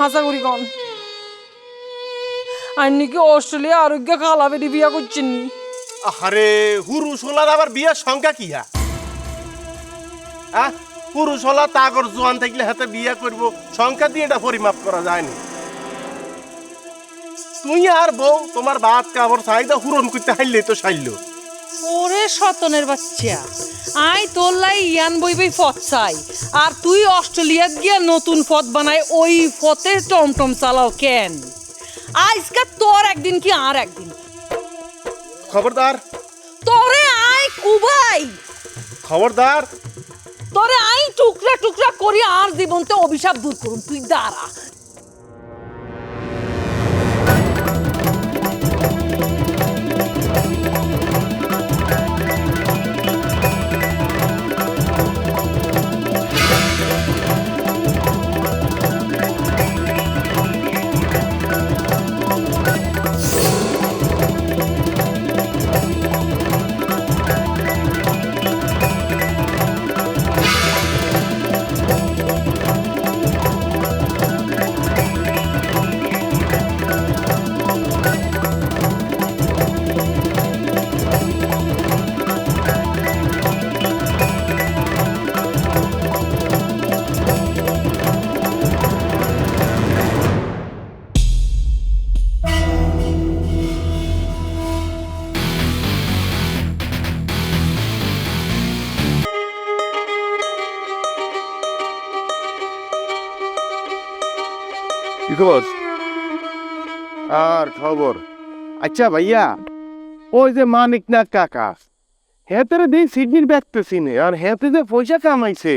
হাসা করি কন আর নাকি অস্ট্রেলিয়া আরোগ্য খালাবেরি বিয়া করছেন আরে আবার বিয়ের সংখ্যা কি হ্যাঁ পুরুষ হলা তাগর জোয়ান থাকলে হাতে বিয়ে করব, সংখ্যা দিয়ে এটা পরিমাপ করা যায়নি তুই আর বউ, তোমার বাদ কাবর চাহিদা হুরন করতে হাইলে তো সাইল। ওরে সতনের বাচ্চা। আই তোর লাই ইয়ান বই বই ফত চাই। আর তুই অস্ট্রেলিয়াত গিয়া নতুন ফত বানাই ওই ফতে টমটম চালাও কেন? আজকা তোর একদিন কি আর একদিন? খবরদার। তোরে আই কুবাই। খবরদার। তোরে আই টুকরা টুকরা করি আর জীবনতে অভিশাপ দূর করুন। তুই দাঁড়া। কি খবর? আর খবর? আচ্ছা ভাইয়া ওই যে মানিক না কাকা হেতেরে দিই সিডনির ব্যক্তি চিনে আর হেতে যে পয়সা কামাইছে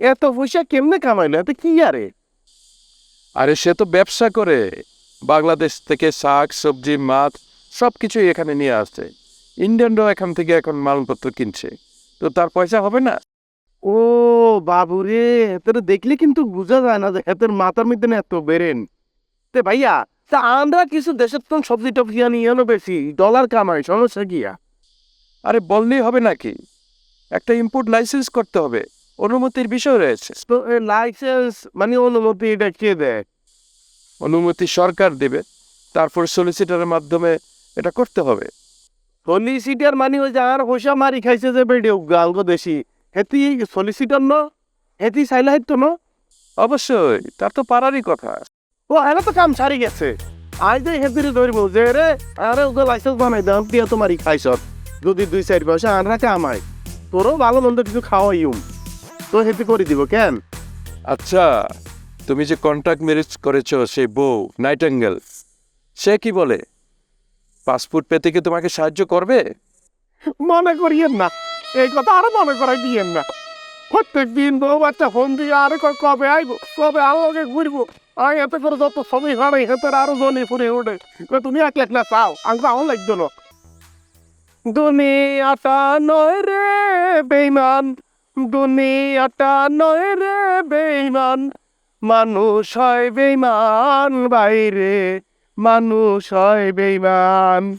এত পয়সা কেমনে কামাইলো? এতে কি আরে? আরে সে তো ব্যবসা করে বাংলাদেশ থেকে শাক সবজি মাছ সব কিছুই এখানে নিয়ে আসছে। ইন্ডিয়ানরাও এখান থেকে এখন মালপত্র কিনছে। তো তার পয়সা হবে না? ও বাবুরে হেতেরে দেখলে কিন্তু বোঝা যায় না যে হেতের মাথার মধ্যে না এত বেরেন। তে ভাইয়া তা আমরা কিছু দেশের তো সবজি টবজি আনি এনো বেশি ডলার কামাই সমস্যা গিয়া আরে? বললেই হবে নাকি? একটা ইম্পোর্ট লাইসেন্স করতে হবে অনুমতির বিষয় রয়েছে। তো লাইসেন্স মানে অনুমতি এটা কে দেয়? অনুমতি সরকার দেবে তারপর সলিসিটারের মাধ্যমে এটা করতে হবে। সলিসিটার মানে ওই যে আর হোসা মারি খাইছে যে বেডিও গালগো দেশি। হেতি সলিসিটার ন হেতি চাইলে হেতো ন? অবশ্যই তার তো পারারই কথা। ও এরা তো কাম সারি গেছে। আজ যে হেতিরে ধরবো যে রে আরে ওকে লাইসেন্স বানাই দাম দিয়ে তোমারই খাইছ। যদি দুই চার পয়সা আনরা কামাই তোরও ভালো মন্দ কিছু খাওয়াইম তো হেতি করে দিব কেন? আচ্ছা তুমি যে কন্ট্রাক্ট ম্যারেজ করেছ সেই বউ নাইটেঙ্গেল সে কি বলে? পাসপোর্ট পেতে কি তোমাকে সাহায্য করবে? মনে করিয়েন না। এই কথা আরও মনে করাই দিয়েন না। প্রত্যেক দিন বউ বাচ্চা ফোন দিয়ে আরে কবে আইব, কবে আলোকে ঘুরবো? আই এতে করে যত ছবি হারাই হেতে আরও জনে ফুরে ওঠে। তুমি এক লাখ না চাও? আঙ্কা আমার লাগতো না। দুনিয়াটা নয় রে বেইমান দুনিয়াটা নয় রে বেইমান মানুষ হয় বেইমান বাইরে, মানুষ হয় বেইমান